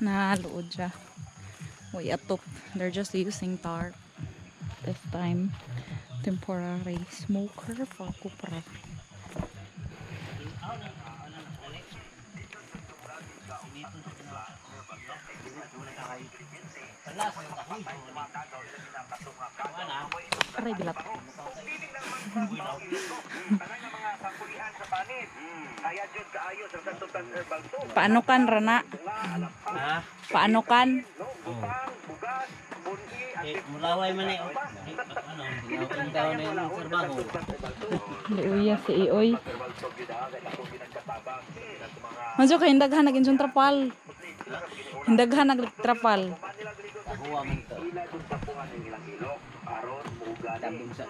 na luod siya. Uy, atop. They're just using tarp. This time, temporary smoker for kupra. Aray, bilat. Paano kan, Rana? Ha? Paano kan? Eh, mulaway man eh. Ano, ang taon na yung trabaho. Liuya si Ioy. Manso ka, hindaghan naging siyang trapal. Hindaghan nagtrapal. Kahuwa man to. Tabong sa...